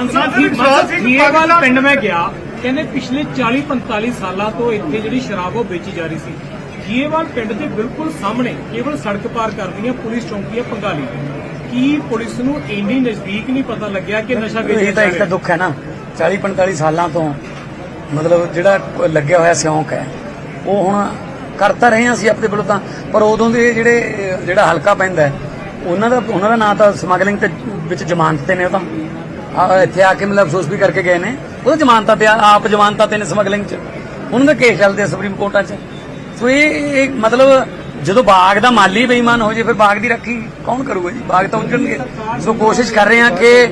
ਮਾਨ ਸਾਹਿਬ ਜੀਏਵਾਲ ਪਿੰਡ ਮੈਂ ਗਿਆ ਕਹਿੰਦੇ ਪਿਛਲੇ 40 45 ਸਾਲਾਂ ਤੋਂ ਇੱਥੇ ਜਿਹੜੀ ਸ਼ਰਾਬ ਉਹ ਵੇਚੀ ਜਾ ਰਹੀ ਸੀ। ਜੀਏਵਾਲ ਪਿੰਡ ਦੇ ਬਿਲਕੁਲ ਸਾਹਮਣੇ ਕੇਵਲ ਸੜਕ ਪਾਰ ਕਰਦੀਆਂ ਪੁਲਿਸ ਚੌਂਕੀ ਹੈ ਪੰਗਾਲੀ। ਕੀ ਪੁਲਿਸ ਨੂੰ ਇੰਨੀ ਨਜ਼ਦੀਕ ਨਹੀਂ ਪਤਾ ਲੱਗਿਆ ਕਿ ਨਸ਼ਾ ਵੇਚਿਆ ਇਹ ਤਾਂ ਜਾ ਇੱਕ ਦੁੱਖ ਹੈ ਨਾ 40 45 ਸਾਲਾਂ ਤੋਂ ਮਤਲਬ ਜਿਹੜਾ ਲੱਗਿਆ ਹੋਇਆ ਸਿਉਂਕ ਹੈ ਉਹ ਹੁਣ ਕਰਤਾ ਰਹੇ ਹਾਂ ਅਸੀਂ ਆਪਣੇ ਵੱਲੋਂ ਤਾਂ ਪਰ ਉਦੋਂ ਦੇ ਜਿਹੜੇ ਜਿਹੜਾ ਹਲਕਾ ਪੈਂਦਾ ਉਹਨਾਂ ਦਾ ਉਹਨਾਂ ਦਾ ਨਾਂ ਤਾਂ ਸਮਗਲਿੰਗ ਤੇ ਵਿੱਚ ਜ਼ਮਾਨਤ ਤੇ ਨੇ ਉਹ ਤਾਂ। ਇੱਥੇ ਆ ਕੇ ਮਤਲਬ ਅਫਸੋਸ ਵੀ ਕਰਕੇ ਗਏ ਨੇ। ਉਹ ਜ਼ਮਾਨਤਾਂ ਤੇ ਆਪ ਜ਼ਮਾਨਤਾਂ ਤੇ ਨੇ ਸਮਗਲਿੰਗ ਚ। ਉਹਨਾਂ ਦਾ ਕੇਸ ਚੱਲਦੇ ਸੁਪਰੀਮ ਕੋਰਟਾਂ 'ਚ। ਸੋ ਇਹ ਮਤਲਬ ਜਦੋਂ ਬਾਗ ਦਾ ਮਾਲੀ ਬੇਈਮਾਨ ਹੋ ਜੇ, ਫਿਰ ਬਾਗ ਦੀ ਰੱਖੀ ਕੌਣ ਕਰੂਗਾ ਜੀ? ਬਾਗ ਤਾਂ ਉੱਜਣਗੇ ਸੋ ਕੋਸ਼ਿਸ਼ ਕਰ ਰਹੇ ਹਾਂ ਕਿ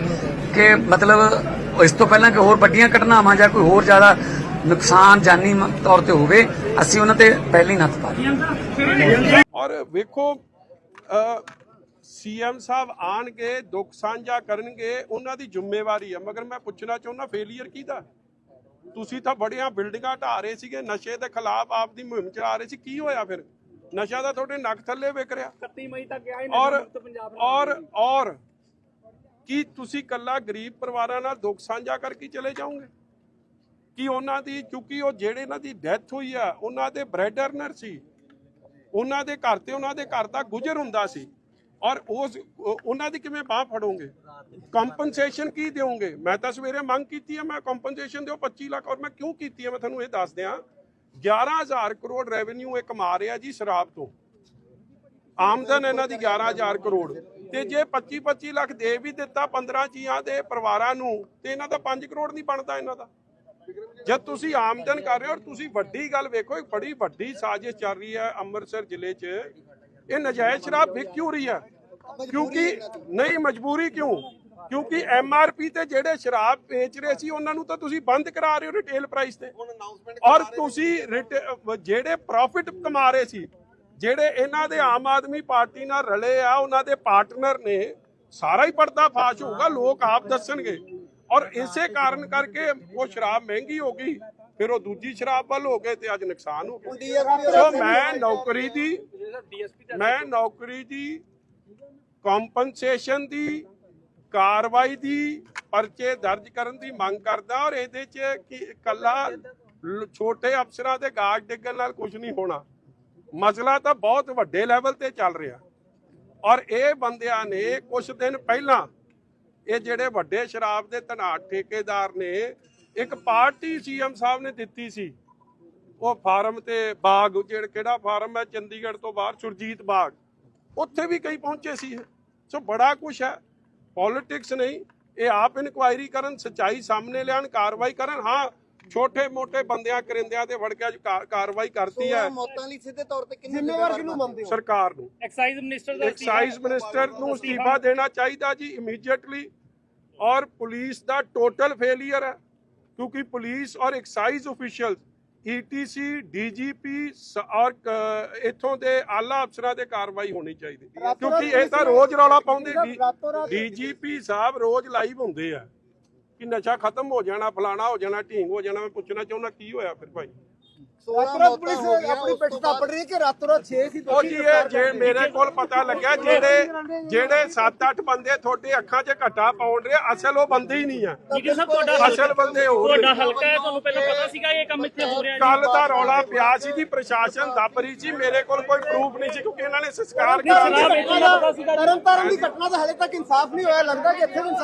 ਕਿ ਮਤਲਬ ਇਸ ਤੋਂ ਪਹਿਲਾਂ ਕਿ ਹੋਰ ਵੱਡੀਆਂ ਘਟਨਾਵਾਂ ਜਾਂ ਕੋਈ ਹੋਰ ਜ਼ਿਆਦਾ ਨੁਕਸਾਨ ਜਾਨੀ ਤੌਰ ਤੇ ਹੋਵੇ, ਅਸੀਂ ਉਹਨਾਂ ਤੇ ਪਹਿਲਾਂ ਹੀ ਨੱਥ ਪਾ ਔਰ ਵੇਖੋ ਸੀਐਮ ਸਾਹਿਬ ਆਣਗੇ ਦੁੱਖ ਸਾਂਝਾ ਕਰਨਗੇ ਉਹਨਾਂ ਦੀ ਜ਼ਿੰਮੇਵਾਰੀ ਹੈ ਮਗਰ ਮੈਂ ਪੁੱਛਣਾ ਚਾਹੁੰਦਾ ਫੇਲੀਅਰ ਕਿਹਦਾ? ਤੁਸੀਂ ਤਾਂ ਬੜੀਆਂ ਬਿਲਡਿੰਗਾਂ ਢਾ ਰਹੇ ਸੀਗੇ ਨਸ਼ੇ ਦੇ ਖਿਲਾਫ ਆਪ ਦੀ ਮੁਹਿੰਮ ਚਲਾ ਰਹੇ ਸੀ। ਕੀ ਹੋਇਆ ਫਿਰ? ਨਸ਼ਾ ਤਾਂ ਤੁਹਾਡੇ ਨੱਕ ਥੱਲੇ ਵਿਕ ਰਿਹਾ। 31 ਮਈ ਤੱਕ ਗਿਆ ਔਰ ਔਰ ਔਰ ਕੀ ਤੁਸੀਂ ਕੱਲਾ ਗਰੀਬ ਪਰਿਵਾਰਾਂ ਨਾਲ ਦੁੱਖ ਸਾਂਝਾ ਕਰਕੇ ਹੀ ਚਲੇ ਜਾਓਗੇ? ਕੀ ਉਹਨਾਂ ਦੀ ਕਿਉਂਕਿ ਉਹ ਜਿਹੜੇ ਇਹਨਾਂ ਦੀ ਡੈਥ ਹੋਈ ਆ ਉਹਨਾਂ ਦੇ ਬ੍ਰੈਡ ਅਰਨਰ ਸੀ। ਉਹਨਾਂ ਦੇ ਘਰ ਤੇ ਉਹਨਾਂ ਦੇ ਘਰ ਦਾ ਗੁਜ਼ਰ ਹੁੰਦਾ ਸੀ। ਔਰ ਉਸ ਉਹਨਾਂ ਦੀ ਕਿਵੇਂ ਬਾਹ ਫੜੋਗੇ? ਕੰਪਨਸੇਸ਼ਨ ਕੀ ਦਿਓਗੇ? ਮੈਂ ਤਾਂ ਸਵੇਰੇ ਮੰਗ ਕੀਤੀ ਹੈ ਮੈਂ ਕੰਪਨਸੇਸ਼ਨ ਦਿਓ 25 ਲੱਖ, ਔਰ ਮੈਂ ਕਿਉਂ ਕੀਤੀ ਹੈ ਮੈਂ ਤੁਹਾਨੂੰ ਇਹ ਦੱਸ ਦਿਆਂ 11000 ਕਰੋੜ ਰੈਵਨਿਊ ਇਹ ਕਮਾ ਰਿਹਾ ਜੀ ਸ਼ਰਾਬ ਤੋਂ। ਆਮਦਨ ਇਹਨਾਂ ਦੀ 11000 ਕਰੋੜ। ਤੇ ਜੇ 25 25 ਲੱਖ ਦੇ ਵੀ ਦਿੱਤਾ 15 ਜੀਆਂ ਦੇ ਪਰਿਵਾਰਾਂ ਨੂੰ, ਤੇ ਇਹਨਾਂ ਦਾ 5 ਕਰੋੜ ਨਹੀਂ ਬਣਦਾ ਇਹਨਾਂ ਦਾ। ਜਦ ਤੁਸੀਂ ਆਮਦਨ ਕਰ ਰਹੇ ਹੋ ਔਰ ਤੁਸੀਂ ਵੱਡੀ ਗੱਲ ਵੇਖੋ ਇੱਕ ਬੜੀ ਵੱਡੀ ਸਾਜ਼ਿਸ਼ ਚੱਲ ਰਹੀ ਹੈ ਅੰਮ੍ਰਿਤਸਰ ਜ਼ਿਲ੍ਹੇ 'ਚ। ਇਹ ਨਜਾਇਜ਼ ਸ਼ਰਾਬ ਵਿਕ ਕਿਉਂ ਰਹੀ ਹੈ ਕਿਉਂਕਿ ਨਹੀਂ ਮਜਬੂਰੀ ਕਿਉਂ? ਕਿਉਂਕਿ ਐਮਆਰਪੀ ਤੇ ਜਿਹੜੇ ਸ਼ਰਾਬ ਵੇਚ ਰਹੇ ਸੀ ਉਹਨਾਂ ਨੂੰ ਤਾਂ ਤੁਸੀਂ ਬੰਦ ਕਰਾ ਰਹੇ ਹੋ ਰਿਟੇਲ ਪ੍ਰਾਈਸ ਤੇ। ਔਰ ਤੁਸੀਂ ਜਿਹੜੇ ਪ੍ਰੋਫਿਟ ਕਮਾ ਰਹੇ ਸੀ ਜਿਹੜੇ ਇਹਨਾਂ ਦੇ ਆਮ ਆਦਮੀ ਪਾਰਟੀ ਨਾਲ ਰਲੇ ਆ ਉਹਨਾਂ ਦੇ ਪਾਰਟਨਰ ਨੇ ਸਾਰਾ ਹੀ ਪਰਦਾ ਫਾਸ਼ ਹੋਊਗਾ ਲੋਕ ਆਪ ਦੱਸਣਗੇ। ਔਰ ਇਸੇ ਕਾਰਨ ਕਰਕੇ ਉਹ ਸ਼ਰਾਬ ਮਹਿੰਗੀ ਹੋ ਗਈ ਫਿਰ ਉਹ ਦੂਜੀ ਸ਼ਰਾਬ ਵੱਲ ਹੋ ਗਏ ਤੇ ਅੱਜ ਨੁਕਸਾਨ ਹੋ ਗਿਆ। ਸੋ ਮੈਂ ਨੌਕਰੀ ਦੀ ਮੈਂ ਨੌਕਰੀ ਦੀ ਕੰਪਨਸੇਸ਼ਨ ਦੀ ਕਾਰਵਾਈ ਦੀ ਪਰਚੇ ਦਰਜ ਕਰਨ ਦੀ ਮੰਗ ਕਰਦਾ ਔਰ ਇਹਦੇ 'ਚ ਕਿ ਕੱਲਾ ਛੋਟੇ ਅਫਸਰਾਂ ਦੇ ਗਾਜ ਡਿੱਗਣ ਨਾਲ ਕੁਝ ਨਹੀਂ ਹੋਣਾ। ਮਸਲਾ ਤਾਂ ਬਹੁਤ ਵੱਡੇ ਲੈਵਲ ਤੇ ਚੱਲ ਰਿਹਾ। ਔਰ ਇਹ ਬੰਦਿਆਂ ਨੇ ਕੁਝ ਦਿਨ ਪਹਿਲਾਂ ਇਹ ਜਿਹੜੇ ਵੱਡੇ ਸ਼ਰਾਬ ਦੇ ਧਨਾਟ ਠੇਕੇਦਾਰ ਨੇ ਇੱਕ ਪਾਰਟੀ ਸੀਐਮ ਸਾਹਿਬ ਨੇ ਦਿੱਤੀ ਸੀ। ਉਹ ਫਾਰਮ ਤੇ ਬਾਗ ਜਿਹੜਾ ਕਿਹੜਾ ਫਾਰਮ ਹੈ ਚੰਡੀਗੜ੍ਹ ਤੋਂ ਬਾਹਰ ਸੁਰਜੀਤ ਬਾਗ। ਉੱਥੇ ਵੀ ਕਈ ਪਹੁੰਚੇ ਸੀ। ਸੋ ਬੜਾ ਕੁਝ ਹੈ। ਪੋਲਿਟਿਕਸ ਨਹੀਂ ਇਹ ਆਪ ਇਨਕੁਆਇਰੀ ਕਰਨ ਸਚਾਈ ਸਾਹਮਣੇ ਲਿਆਣ ਕਾਰਵਾਈ ਕਰਨ। ਹਾਂ ਛੋਟੇ ਮੋਟੇ ਬੰਦਿਆਂ ਕਰਿੰਦਿਆਂ ਤੇ ਵੜ ਕੇ ਕਾਰਵਾਈ ਕਰਤੀ ਹੈ। ਮੌਤਾਂ ਲਈ ਸਿੱਧੇ ਤੌਰ ਤੇ ਕਿੰਨੇ ਜ਼ਿੰਮੇਵਾਰ ਕਿਹਨੂੰ ਮੰਨਦੇ ਹੋ? ਸਰਕਾਰ ਨੂੰ। ਐਕਸਾਈਜ਼ ਮਿਨਿਸਟਰ ਐਕਸਾਈਜ਼ ਮਿਨਿਸਟਰ ਨੂੰ ਅਸਤੀਫਾ ਦੇਣਾ ਚਾਹੀਦਾ ਜੀ ਇਮੀਡੀਏਟਲੀ ਔਰ ਪੁਲਿਸ ਦਾ ਟੋਟਲ ਫੇਲਿਅਰ ਹੈ। ਕਿਉਂਕਿ ਪੁਲਿਸ ਔਰ ਐਕਸਾਈਜ਼ ਅਫੀਸ਼ੀਅਲ ਈਟੀਸੀ ਡੀਜੀਪੀ ਔਰ ਇੱਥੋਂ ਦੇ ਆਲਾ ਅਫਸਰਾਂ ਤੇ ਕਾਰਵਾਈ ਹੋਣੀ ਚਾਹੀਦੀ ਕਿਉਂਕਿ ਇਹ ਤਾਂ ਰੋਜ਼ ਰੌਲਾ ਪਾਉਂਦੇ ਡੀਜੀਪੀ ਸਾਹਿਬ ਰੋਜ਼ ਲਾਈਵ ਹੁੰਦੇ ਆ ਕਿ ਨਸ਼ਾ ਖਤਮ ਹੋ ਜਾਣਾ ਫਲਾਣਾ ਹੋ ਜਾਣਾ ਢੀਂਗ ਹੋ ਜਾਣਾ ਮੈਂ ਪੁੱਛਣਾ ਚਾਹੁੰਦਾ ਕੀ ਹੋਇਆ ਫਿਰ ਭਾਈ? 16 ਰਾਤੋਂ ਪੁਲਿਸ ਆਪਣੀ ਪਿੱਠ ਥਾਪੜ ਰਹੀ ਕਿ ਰਾਤੋਂ ਰਾਤ 6 ਸੀ ਉਹ ਜੀ ਇਹ ਜੇ ਮੇਰੇ ਕੋਲ ਪਤਾ ਲੱਗਿਆ ਜਿਹੜੇ ਜਿਹੜੇ 7-8 ਬੰਦੇ ਤੁਹਾਡੇ ਅੱਖਾਂ 'ਚ ਘਟਾ ਪਾਉਣ ਰਹੇ ਅਸਲ ਉਹ ਬੰਦੇ ਹੀ ਨਹੀਂ ਆ। ਜੀ ਸਾਹਿਬ ਤੁਹਾਡਾ ਅਸਲ ਬੰਦੇ ਹੋਰ ਤੁਹਾਡਾ ਹਲਕਾ ਹੈ ਤੁਹਾਨੂੰ ਪਹਿਲਾਂ ਪਤਾ ਸੀਗਾ ਇਹ ਕੰਮ ਇੱਥੇ ਹੋ ਰਿਹਾ ਜੀ। ਕੱਲ ਦਾ ਰੌਲਾ ਪਿਆ ਸੀ ਜੀ ਪ੍ਰਸ਼ਾਸਨ ਦੱਬ ਰਹੀ ਸੀ ਮੇਰੇ ਕੋਲ ਕੋਈ ਪ੍ਰੂਫ ਨਹੀਂ ਸੀ ਕਿਉਂਕਿ ਇਹਨਾਂ ਨੇ ਸੰਸਕਾਰ ਕੀਤਾ ਤਰਨ ਤਾਰਨ ਦੀ ਘਟਨਾ ਤਾਂ ਹਲੇ ਤੱਕ ਇਨਸਾਫ ਨਹੀਂ ਹੋਇਆ ਲੱਗਦਾ ਕਿ ਇੱਥੇ ਵੀ ਇਨਸਾਫ਼